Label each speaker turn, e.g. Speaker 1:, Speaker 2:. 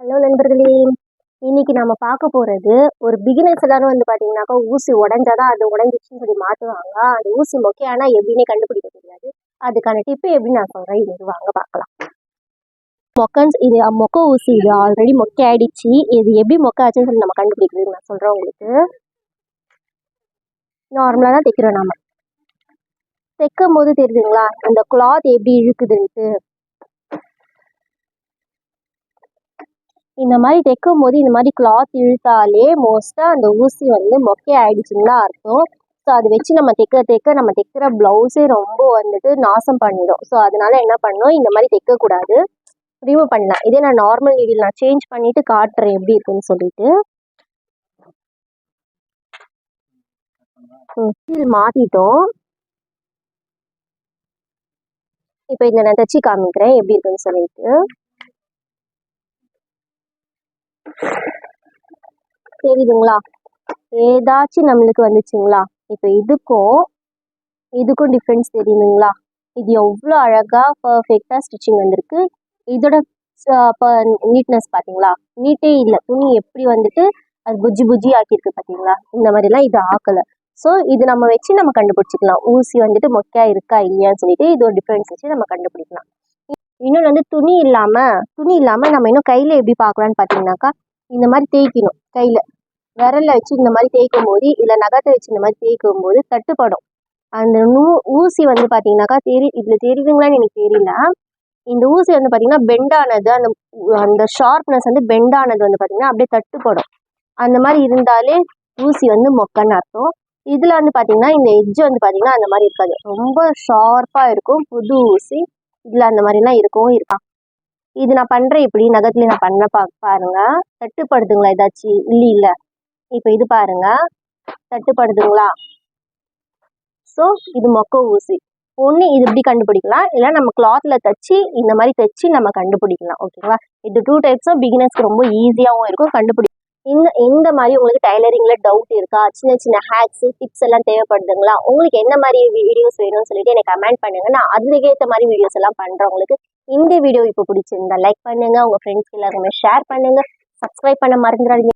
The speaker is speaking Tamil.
Speaker 1: ஹலோ நண்பர்களே. இன்னைக்கு நம்ம பார்க்க போகிறது ஒரு பிகினர்ஸ் எல்லாரும் வந்து பார்த்தீங்கன்னாக்கா ஊசி உடஞ்சாதான் அது உடஞ்சிச்சுன்னு சொல்லி மாற்றுவாங்க அந்த ஊசி மொக்கையானா எப்படின்னே கண்டுபிடிக்க தெரியாது அதுக்கான டிப்பு எப்படி நான் சொல்கிறேன் இது வாங்க பார்க்கலாம். மொக்கன்ஸ் இது மொக்க ஊசி இது ஆல்ரெடி மொக்கை ஆயிடுச்சு. இது எப்படி மொக்கை ஆச்சுன்னு சொல்லி நம்ம கண்டுபிடிக்கிறது நான் சொல்கிறேன் உங்களுக்கு. நார்மலாக தான் தைக்கிறோம் நாம. தைக்கும் போது தெரியுதுங்களா? அந்த கிளாத் எப்படி இழுக்குதுன்ட்டு. இந்த மாதிரி தைக்கும் போது இந்த மாதிரி கிளாத் இழுத்தாலே மோஸ்ட்டாக அந்த ஊசி வந்து மொக்கை ஆயிடுச்சுங்களா தான் அர்த்தம். ஸோ அதை வச்சு நம்ம தைக்க தைக்க நம்ம தைக்கிற ப்ளவுஸே ரொம்ப வந்துட்டு நாசம் பண்ணிடும். ஸோ அதனால என்ன பண்ணணும்? இந்த மாதிரி தைக்கக்கூடாது ரிமூவ் பண்ணலாம். இதே நான் நார்மல் நீடில் நான் சேஞ்ச் பண்ணிட்டு காட்டுறேன் எப்படி இருக்குன்னு சொல்லிட்டு. மாத்திட்டோம். மாற்றிட்டோம் இப்போ இதை நான் தைச்சி காமிக்கிறேன் எப்படி இருக்குன்னு சொல்லிட்டு. தெரியுதுங்களா? ஏதாச்சும் நம்மளுக்கு வந்துச்சுங்களா? இப்போ இதுக்கும் இதுக்கும் டிஃப்ரென்ஸ் தெரியுதுங்களா? இது எவ்வளோ அழகாக பர்ஃபெக்டாக ஸ்டிச்சிங் வந்திருக்கு. இதோட நீட்னஸ் பார்த்தீங்களா நீட்டே இல்லை. துணி எப்படி வந்துட்டு அது புஜ்ஜி புஜ்ஜி ஆக்கியிருக்கு பார்த்தீங்களா இந்த மாதிரிலாம் இது ஆக்கலை. ஸோ இது நம்ம வச்சு நம்ம கண்டுபிடிச்சிக்கலாம். ஊசி வந்துட்டு மொக்கையா இருக்கா இல்லையான்னு சொல்லிட்டு இது ஒரு டிஃப்ரென்ஸ் வச்சு நம்ம கண்டுபிடிக்கலாம். இன்னொன்று வந்து துணி இல்லாமல் துணி இல்லாமல் நம்ம இன்னும் கையில் எப்படி பார்க்கலான்னு பார்த்தீங்கன்னாக்கா இந்த மாதிரி தேய்க்கணும் கையில். விரலில் வச்சு இந்த மாதிரி தேய்க்கும் போது இல்லை நகத்தை வச்சு இந்த மாதிரி தேய்க்கும் போது தட்டுப்படும். அந்த நூ ஊசி வந்து பார்த்தீங்கன்னாக்கா தெரி இதில் தெரியுதுங்களான்னு எனக்கு தெரியல. இந்த ஊசி வந்து பார்த்தீங்கன்னா பெண்டானது அந்த அந்த ஷார்ப்னஸ் வந்து பெண்டானது வந்து பார்த்தீங்கன்னா அப்படியே தட்டுப்படும். அந்த மாதிரி இருந்தாலே ஊசி வந்து மொக்கன்னு அர்த்தம். இதில் வந்து பார்த்தீங்கன்னா இந்த எட்ஜ் வந்து பார்த்தீங்கன்னா அந்த மாதிரி இருக்காது. ரொம்ப ஷார்ப்பாக இருக்கும் புது ஊசி. இதில் அந்த மாதிரிலாம் இருக்கவும் இருக்கா இது நான் பண்ணுறேன் இப்படி நகத்துல நான் பண்ண பா பாருங்க. தட்டுப்படுதுங்களா ஏதாச்சும் இல்லை இல்லை. இப்போ இது பாருங்க. தட்டுப்படுதுங்களா? ஸோ இது மொக்க ஊசி. ஒன்று இது இப்படி கண்டுபிடிக்கலாம்? இல்லை நம்ம கிளாத்தில் தைச்சி இந்த மாதிரி தைச்சி நம்ம கண்டுபிடிக்கலாம். ஓகேங்களா இது டூ டைப்ஸும் பிகினர்ஸ்க்கு ரொம்ப ஈஸியாகவும் இருக்கும். கண்டுபிடி இந்த இந்த மாதிரி உங்களுக்கு டைலரிங்கில் டவுட் இருக்கா? சின்ன சின்ன ஹேக்ஸ் டிப்ஸ் எல்லாம் தேவைப்படுதுங்களா? உங்களுக்கு என்ன மாதிரி வீடியோஸ் வேணும்னு சொல்லிட்டு எனக்கு கமெண்ட் பண்ணுங்க. நான் அதுக்கேற்ற மாதிரி வீடியோஸ் எல்லாம் பண்ணுறவங்களுக்கு உங்களுக்கு. இந்த வீடியோ இப்போ பிடிச்சிருந்தா லைக் பண்ணுங்க உங்க ஃப்ரெண்ட்ஸ் எல்லாருமே ஷேர் பண்ணுங்க. சப்ஸ்கிரைப் பண்ண மறந்துடாதீங்க.